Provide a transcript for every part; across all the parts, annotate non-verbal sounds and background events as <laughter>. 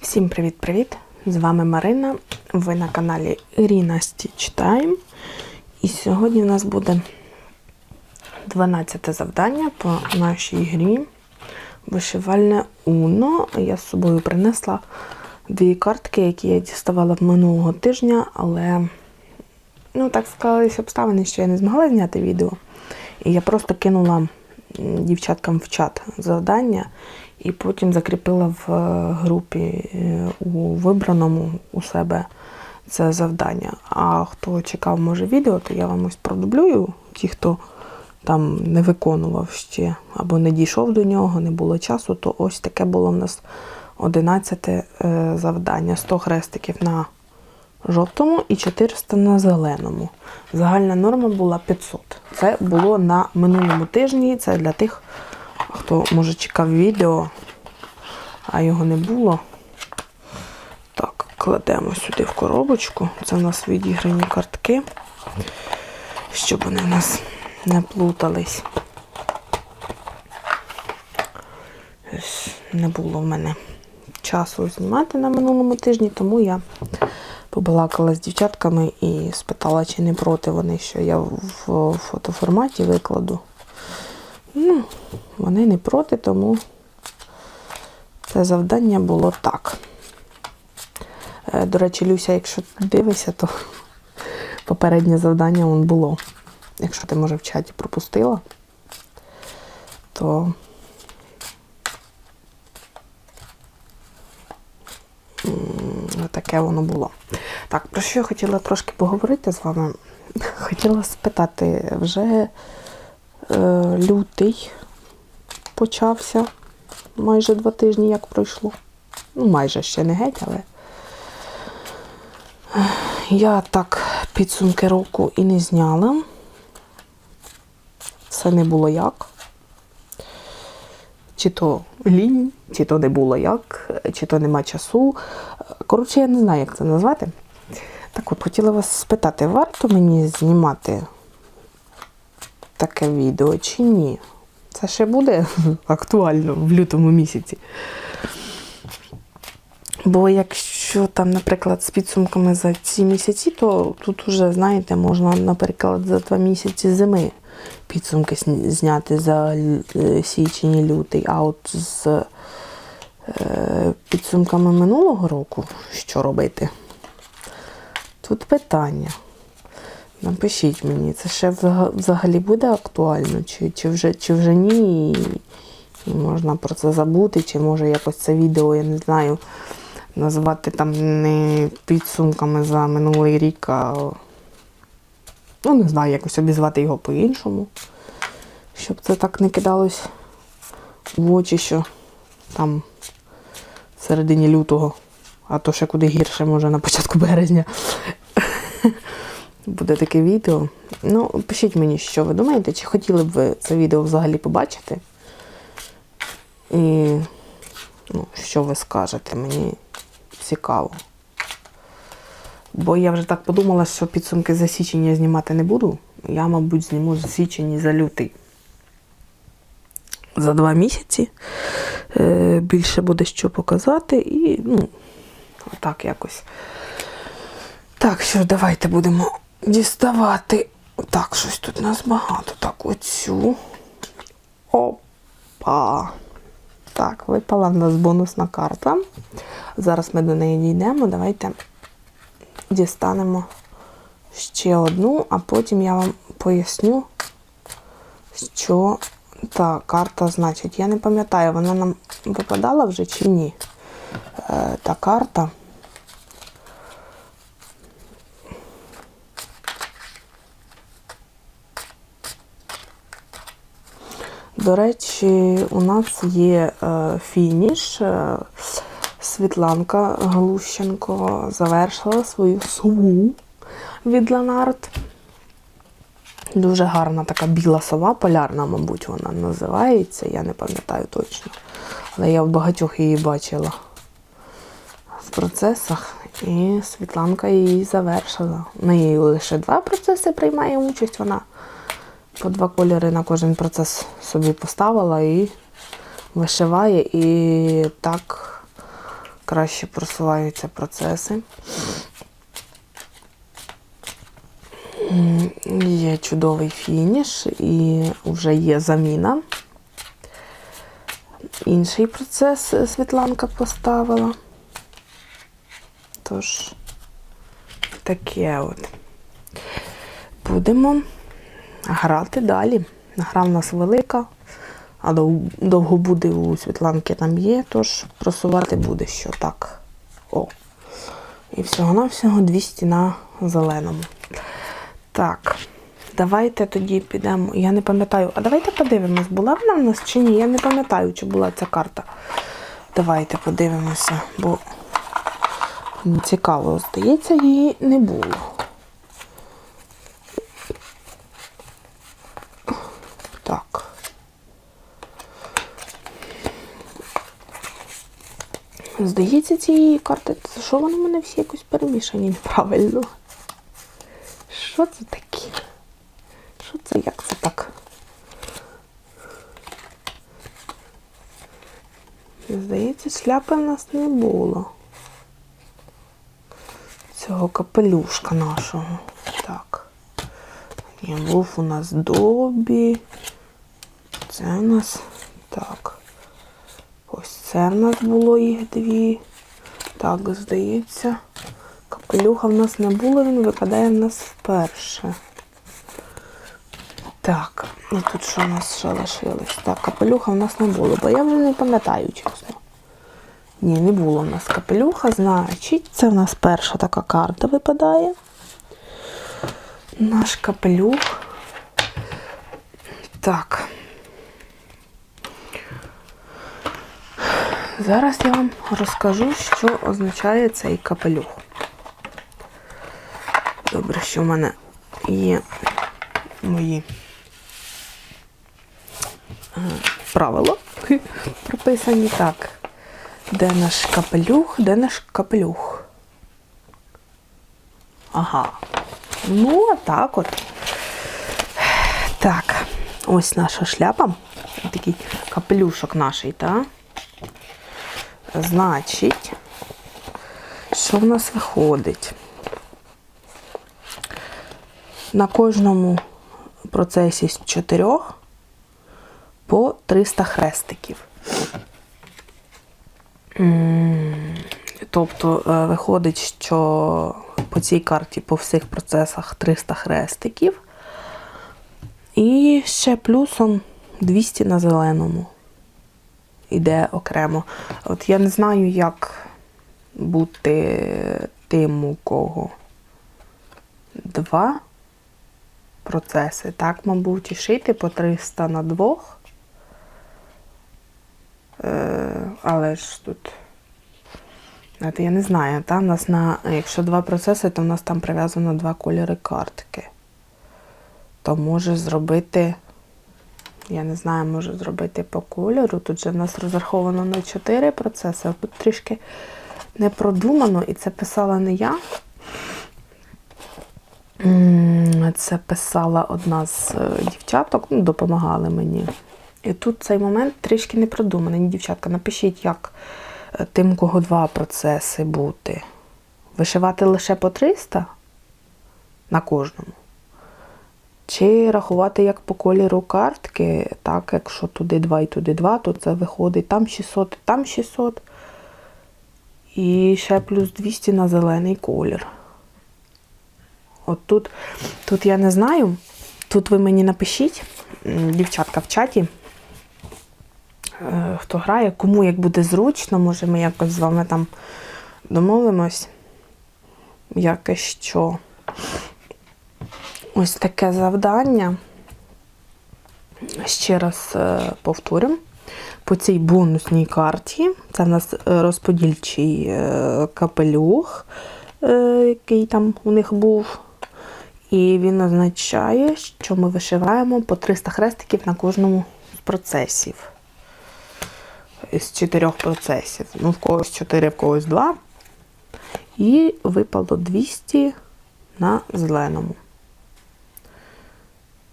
Всім привіт-привіт! З вами Марина. Ви на каналі Irina Stitch Time. І сьогодні у нас буде 12 завдання по нашій грі Вишивальне Уно. Я з собою принесла дві картки, які я діставала минулого тижня, але ну, так склалися обставини, що я не змогла зняти відео. І я просто кинула дівчаткам в чат завдання і потім закріпила в е, групі е, у вибраному у себе це завдання. А хто чекав, може, відео, то я вам ось продублюю. Ті, хто там не виконував ще або не дійшов до нього, не було часу, то ось таке було в нас 11 е, завдання. 100 хрестиків на жовтому і 400 на зеленому. Загальна норма була 500. Це було на минулому тижні. Це для тих, хто може чекав відео, а його не було. Так, кладемо сюди в коробочку. Це у нас відіграні картки, щоб вони в нас не плутались. Не було в мене часу знімати на минулому тижні, тому я побалакала з дівчатками і спитала, чи не проти вони, що я в фотоформаті викладу. Ну, вони не проти, тому це завдання було так. Е, До речі, Люся, якщо дивишся, то попереднє завдання вон було. Якщо ти, може, в чаті пропустила, то таке воно було. Так, про що я хотіла трошки поговорити з вами? <laughs> Хотіла спитати, вже е, лютий почався майже два тижні, як пройшло. Ну, майже ще не геть, але я так підсумки року і не зняла. Це не було як. Чи то лінь, чи то не було як, чи то нема часу. Коротше, я не знаю, як це назвати. Так от, хотіла вас спитати, варто мені знімати таке відео чи ні? Це ще буде <laughs> актуально в лютому місяці. Бо якщо там, наприклад, з підсумками за ці місяці, то тут уже, знаєте, можна, наприклад, за два місяці зими підсумки зняти за е, січень і лютий. А от з е, підсумками минулого року, що робити? Тут питання. Напишіть мені, це ще взагалі буде актуально, чи, чи, вже, чи вже ні, і, можна про це забути, чи може якось це відео, я не знаю, назвати там не підсумками за минулий рік, а ну, не знаю, якось обізвати його по-іншому, щоб це так не кидалось в очі, що там в середині лютого, а то ще куди гірше, може на початку березня буде таке відео. Ну, пишіть мені, що ви думаєте, чи хотіли б ви це відео взагалі побачити. І ну, що ви скажете, мені цікаво. Бо я вже так подумала, що підсумки за січень я знімати не буду. Я, мабуть, зніму за січень і за лютий. За два місяці е, більше буде що показати і, ну, отак якось. Так, що ж, давайте будемо діставати. Так, щось тут у нас багато. Так, оцю. Опа. Так, випала в нас бонусна карта. Зараз ми до неї дійдемо. Давайте дістанемо ще одну, а потім я вам поясню, що та карта значить. Я не пам'ятаю, вона нам випадала вже чи ні. Е, та карта. До речі, у нас є е, фініш. Е, Світланка Глущенко завершила свою сову від Ланарт. Дуже гарна така біла сова, полярна, мабуть, вона називається, я не пам'ятаю точно. Але я в багатьох її бачила в процесах. І Світланка її завершила. В неї лише два процеси приймає участь. Вона по два кольори на кожен процес собі поставила і вишиває. І так краще просуваються процеси. Є чудовий фініш і вже є заміна. Інший процес Світланка поставила. Тож, таке от. Будемо грати далі. Гра в нас велика, а довго буде у Світланки там є, тож просувати буде що так. О. І всього-навсього 200 на зеленому. Так, давайте тоді підемо. Я не пам'ятаю, а давайте подивимось, була вона в нас чи ні. Я не пам'ятаю, чи була ця карта. Давайте подивимося, бо цікаво, здається, її не було. Так. Здається, ці карти, що вони в мене всі якось перемішані неправильно? Що це таке? Що це, як це так? Здається, шляпи в нас не було. Цього капелюшка нашого. Так. Ні, був у нас Добі. Це у нас так. Це в нас було їх дві. Так, здається. Капелюха в нас не було, він випадає в нас вперше. Так, і тут що у нас ще лишилось? Так, капелюха в нас не було, бо я вже не пам'ятаю, чесно. Ні, не було в нас капелюха, значить, це в нас перша така карта випадає. Наш капелюх. Так. Зараз я вам розкажу, що означає цей капелюх. Добре, що в мене є мої е, правила <laughs> прописані так. Де наш капелюх? Де наш капелюх? Ага. Ну, а так от. Так, ось наша шляпа. Такий капелюшок наш, так? Значить, що в нас виходить? На кожному процесі з чотирьох по 300 хрестиків. Тобто е, виходить, що по цій карті по всіх процесах 300 хрестиків. І ще плюсом 200 на зеленому. Іде окремо. От я не знаю, як бути тим, у кого два процеси. Так, мабуть, і шити по 300 на двох. Е, але ж тут. Знаєте, я не знаю, та? У нас на, якщо два процеси, то в нас там прив'язано два кольори картки. То може зробити, я не знаю, може зробити по кольору. Тут же в нас розраховано на 4 процеси, тут трішки не продумано, і це писала не я. Це писала одна з е, дівчаток, ну, допомагали мені. І тут цей момент трішки не продуманий. Дівчатка, напишіть, як е, тим, кого два процеси бути. Вишивати лише по 300 на кожному. Чи рахувати як по кольору картки, так, якщо туди 2 і туди 2, то це виходить там 600 і там 600. І ще плюс 200 на зелений колір. От тут, тут я не знаю. Тут ви мені напишіть, дівчатка в чаті, е, хто грає, кому як буде зручно, може ми якось з вами там домовимось. Яке що. Ось таке завдання. Ще раз е, повторю. По цій бонусній карті, це в нас е, розподільчий е, капелюх, який там у них був. І він означає, що ми вишиваємо по 300 хрестиків на кожному з процесів. З чотирьох процесів. Ну, в когось 4, в когось 2. І випало 200 на зеленому.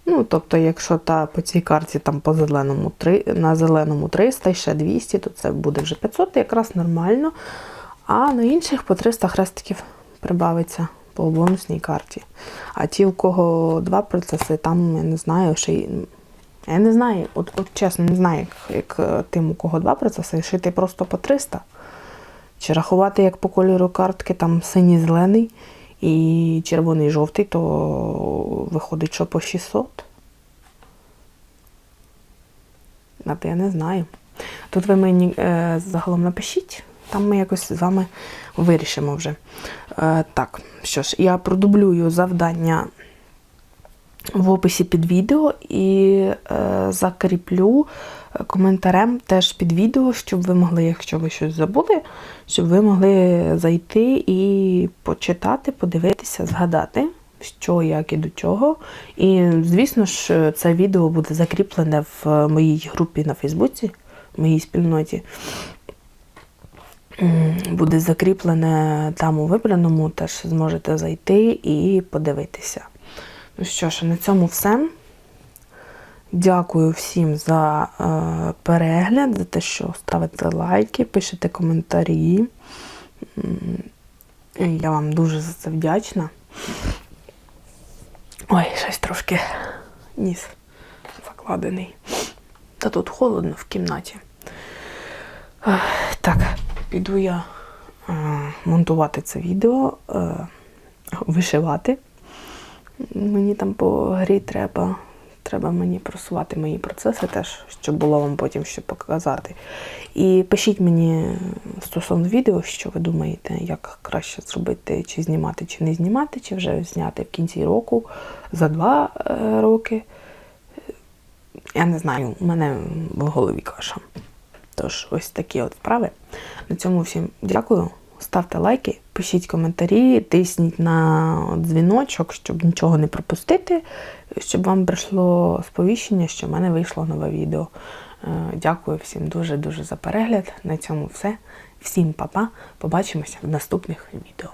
Ну, тобто, якщо та по цій карті там по зеленому 3, на зеленому 300 і ще 200, то це буде вже 500, якраз нормально. А на інших по 300 хрестиків прибавиться по бонусній карті. А ті, у кого два процеси, там я не знаю, ще й. Я не знаю, от, от чесно, не знаю, як, як е, тим, у кого два процеси, шити просто по 300. Чи рахувати як по кольору картки, там синій зелений і червоний жовтий, то виходить, що по 600. А то я не знаю. Тут ви мені е, загалом напишіть, там ми якось з вами вирішимо вже. Е, так, що ж, я продублюю завдання в описі під відео і е, закріплю коментарем теж під відео, щоб ви могли, якщо ви щось забули, щоб ви могли зайти і почитати, подивитися, згадати, що, як і до чого. І, звісно ж, це відео буде закріплене в моїй групі на Фейсбуці, в моїй спільноті. Буде закріплене там у вибраному, теж зможете зайти і подивитися. Ну що ж, на цьому все. Дякую всім за е, перегляд, за те, що ставите лайки, пишете коментарі. Я вам дуже за це вдячна. Ой, щось трошки ніс закладений. Та тут холодно в кімнаті. Так, піду я е, монтувати це відео, е, вишивати. Мені там по грі треба. Треба мені просувати мої процеси теж, щоб було вам потім що показати. І пишіть мені стосовно відео, що ви думаєте, як краще зробити, чи знімати, чи не знімати, чи вже зняти в кінці року, за два е, роки. Я не знаю, у мене в голові каша. Тож, ось такі от справи. На цьому всім дякую. Ставте лайки, пишіть коментарі, тисніть на дзвіночок, щоб нічого не пропустити, щоб вам прийшло сповіщення, що в мене вийшло нове відео. Е, Дякую всім дуже-дуже за перегляд. На цьому все. Всім па-па. Побачимося в наступних відео.